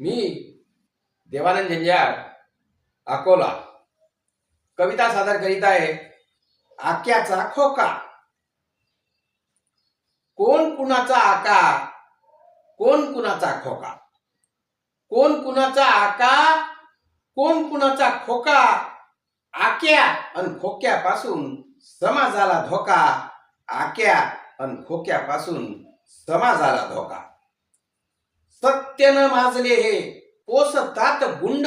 मी देवानंद झंझार अकोला. कविता सादर करीत आहे आक्याचा खोका. कोण कुणाचा आका कोण कुणाचा खोका? कोण कुणाचा आका कोण कुणाचा खोका? आक्या आणि खोक्यापासून समाजाला धोका. आक्या आणि खोक्यापासून समाजाला धोका. सत्यन माजले हे. पोसतात गुंड.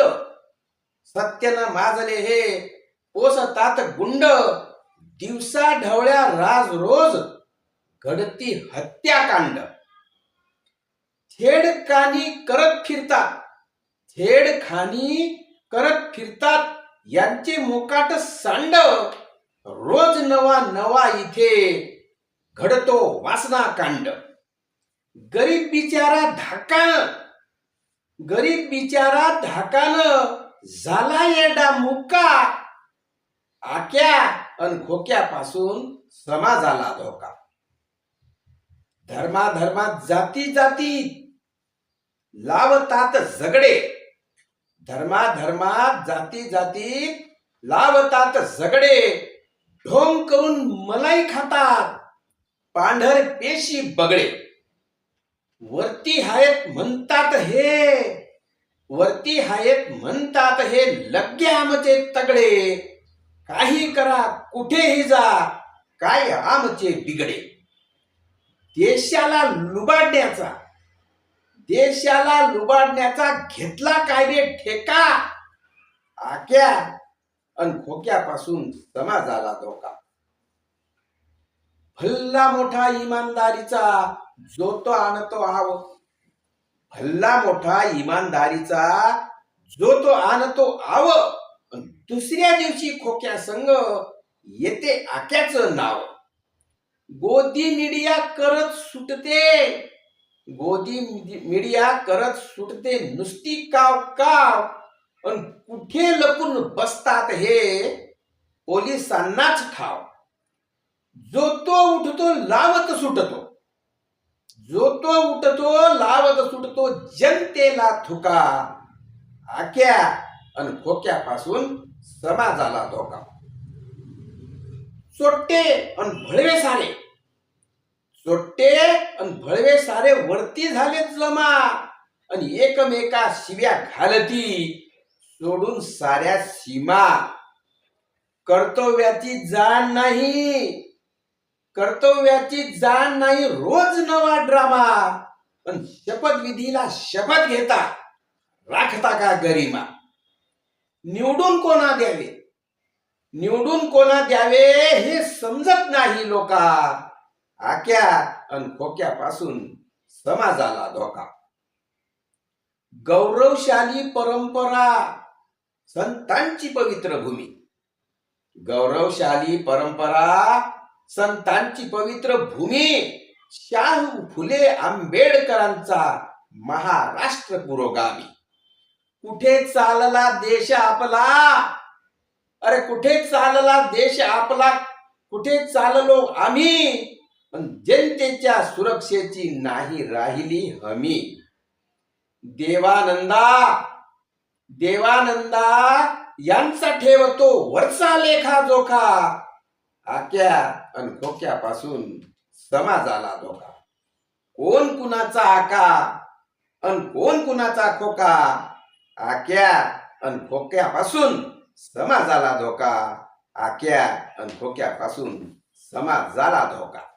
सत्यन माजले हे. पोसतात गुंड. दिवसा ढवळ्या राज रोज घडती हत्याकांड. छेडखानी करत फिरतात. छेडखानी करत फिरतात. यांचे मोकाट सांड. रोज नवा नवा इथे घडतो वासना कांड गरीब बिचारा धाका गरीब बिचारा धाकान झाला येडा मुक्का. आक्या अन खोक्यापासून समाजाला धोका. धर्मा धर्मात जाती जाती लावतात झगडे. धर्मा धर्मात जाती जाती लावतात झगडे. ढोंग करून मलाई खातात. पांढर पेशी बगडे. वरती हायत म्हणतात हे. वरती हायत म्हणतात हे लग्गे आमचे तगडे. काही करा कुठेही जा काय आमचे बिगडे देशाला लुबाडण्याचा देशाला लुबाडण्याचा घेतला काय रे ठेका? आक्या अन खोक्यापासून समाजाला धोका. भल्ला मोठा इमानदारीचा जो तो आणतो आव भल्ला मोठा इमानदारीचा जो तो आणतो आव दुसऱ्या दिवशी खोक्या संग येते आक्याचं नाव. गोदी मीडिया करत सुटते. गोदी मीडिया करत सुटते नुसती काव काव. अन कुठे लपून बसतात हे पोलिसांनाच ठाव. जो तो उठतो लावत सुटतो. जो तो उठतो लावत सुटतो जनतेला थुका. आक्या अन खोक्यापासून समाजाला धोका. चोट्टे अन भळवे सारे. चोट्टे अन भळवे सारे वरती झाले जमा. आणि एकमेका शिव्या घालती सोडून साऱ्या सीमा. कर्तव्याची जाण नाही. कर्तव्याची जाण नाही रोज नवा ड्रामा पण शपथविधीला शपथ घेता राखता का गरिमा? निवडून कोणा द्यावे? निवडून कोणा द्यावे हे समजत नाही लोका. आक्या अन खोक्यापासून समाजाला धोका. गौरवशाली परंपरा संतांची पवित्र भूमी. गौरवशाली परंपरा संतांची पवित्र भूमी शाहू फुले आंबेडकरांचा महाराष्ट्र पुरोगामी. कुठे चालला देश आपला? अरे कुठे चालला देश आपला? कुठे चाललो आम्ही? पण जनतेच्या सुरक्षेची नाही राहिली हमी. देवानंदा देवानंदा यांचा ठेवतो वरचा लेखा जोखा आक्या आणि खोक्यापासून समाजाला धोका. कोण कुणाचा आका अन कोण कुणाचा खोका? आक्या अन खोक्यापासून समाजाला धोका. आक्या अन खोक्यापासून समाजाला धोका.